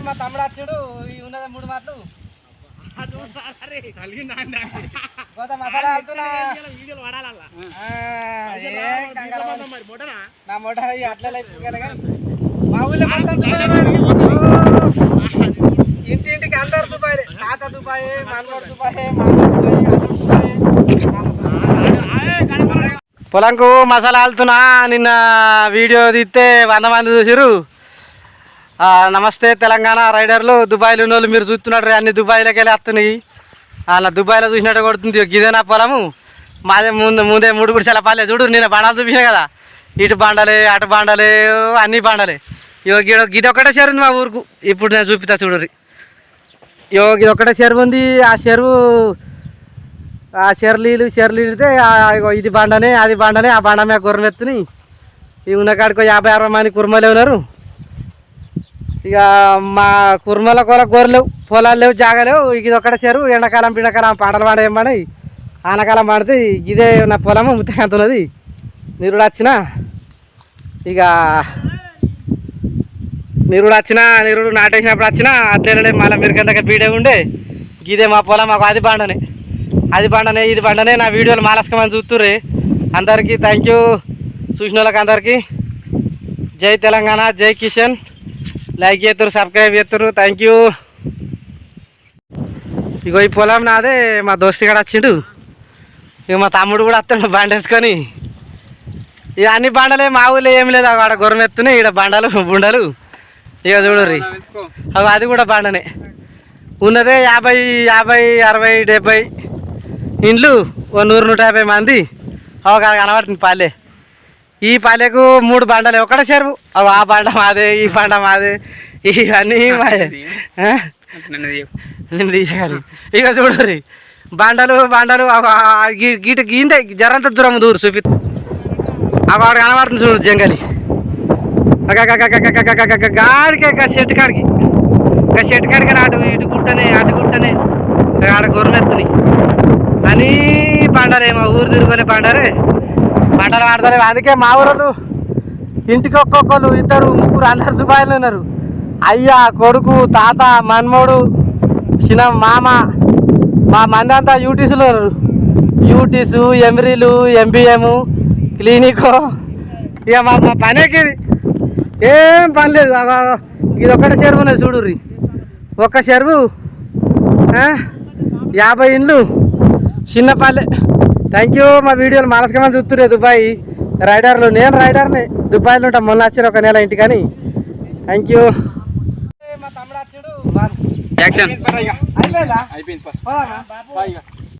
మా తమ్ముడు వచ్చాడు ఈ ఉన్నది మూడు మాటలు. నా మొట అట్లా మా ఊళ్ళో ఇంటి ఇంటికి అందరు దుబాయ్ తాత దుబాయ్ మనోడు దుబాయ్ పొలంకు మసాలా వెళ్తున్నా నిన్న వీడియో తీస్తే వంద మంది చూసిరు నమస్తే తెలంగాణ రైడర్లు. దుబాయ్లో ఉన్నోళ్ళు మీరు చూస్తున్నారు అన్ని దుబాయ్లోకి వెళ్ళి వస్తున్నాయి. అలా దుబాయ్లో చూసినట్టు కొడుతుంది. ఇదే నా పొలము. మాదే ముందు ముందే మూడు గుడిసెల పాలే చూడు నేను బాణాలు చూపించిన కదా. ఇటు బాండలే అటు బాండలే అన్ని బాండలే. యోగి గిది ఒక్కటే చెరువు మా ఊరుకు. ఇప్పుడు నేను చూపిస్తా చూడరి ఇగో ఇది ఒక్కటే చెరువు ఉంది. ఆ చెరువు ఆ చెర్లీలు చెర్లీలు ఇది బాండనే అది బాండనే ఆ బాండ మీద గుర్రం ఎత్తుని. ఈ ఉన్న కాడికో యాభై అరవై మంది కుర్మలే ఉన్నారు. ఇక మా కుర్మల కూర గొర్రెలు పొలాలు లేవు జాగలేవు ఇది ఒక్కడ చేరు ఎండాకాలం పిండాకాలం పంటలు పండ ఏం పండాయి ఆనకాలం పండితే ఇదే నా పొలము ముత్తంత ఉన్నది. నిరుడు వచ్చిన ఇక నిరుడు వచ్చిన నిరుడు నాటేసినప్పుడు వచ్చిన అట్లే మళ్ళీ మీరు కిందకి బీడే ఉండే. ఇదే మా పొలం మాకు అది పండనే. అది పండనే ఇది పండనే. నా వీడియోలు మాలస్కమని చూస్తుర్రి. అందరికీ థ్యాంక్ యూ చూసిన వాళ్ళకి అందరికీ. జై తెలంగాణ జై కిషన్. లైక్ చేస్తారు సబ్స్క్రైబ్ చేస్తారు థ్యాంక్ యూ ఇగో ఈ పొలం నాదే మా దోస్తు కూడా వచ్చిండు. ఇక మా తమ్ముడు కూడా వస్తాడు బండేసుకొని. ఇక అన్ని బండలే మా ఊళ్ళో ఏం లేదు అక్కడ గుర్రం ఇక్కడ బండలు బుండలు. ఇక చూడర్రి. అగో అది కూడా బండనే. ఉన్నదే యాభై యాభై అరవై డెబ్బై ఇండ్లు ఓ నూరు నూట యాభై మంది. ఒక కనబడుతుంది పాలే ఈ పాలెకు మూడు బండలే. ఒకటే చెరువు. అగో ఆ బండ మాదే ఈ బండ మాదే. ఇవన్నీ మాదే? నేను తీసేయాలి ఇక చూడరి బండలు బండలు గీట గీందే జరంత దూరం దూరు చూపి. అగో ఆడ కనబడుతుంది చూడు జంగలి. గాడికి చెట్టు కాడికి. ఇంకా చెట్టు కాడికి అటు ఇటు గుట్టనే అటు గుట్టనే. ఆడ గొర్రెత్తుని అని మా ఊరు తిరుగులే పండరే పంటలు ఆడతారు అందుకే మా ఊరు ఇంటికి ఒక్కొక్కరు ఇద్దరు ముగ్గురు అందరు దుబాయ్లో ఉన్నారు. అయ్యా కొడుకు తాత మన్మోడు చిన్న మామ మా మంది అంతా యూటీసులు ఉన్నారు. యూటీసు ఎమ్రీలు ఎంబీఎం క్లినిక్. ఇక మా మా పనేకి ఏం పని లేదు. ఇది ఒక్కటే చెరువు ఉన్నది చూడుర్రి. ఒక్క చెరువు యాభై ఇండ్లు చిన్న పల్లె థ్యాంక్ యూ మా వీడియోలు మనసుకమని చూస్తురే దుబాయ్ రైడర్లు. నేను రైడర్ని. దుబాయ్లో ఉంటా మొన్న వచ్చారు ఒక నెల ఇంటికని. థ్యాంక్ యూ మా తమ్ముడు వచ్చాడు. అయిపోయింది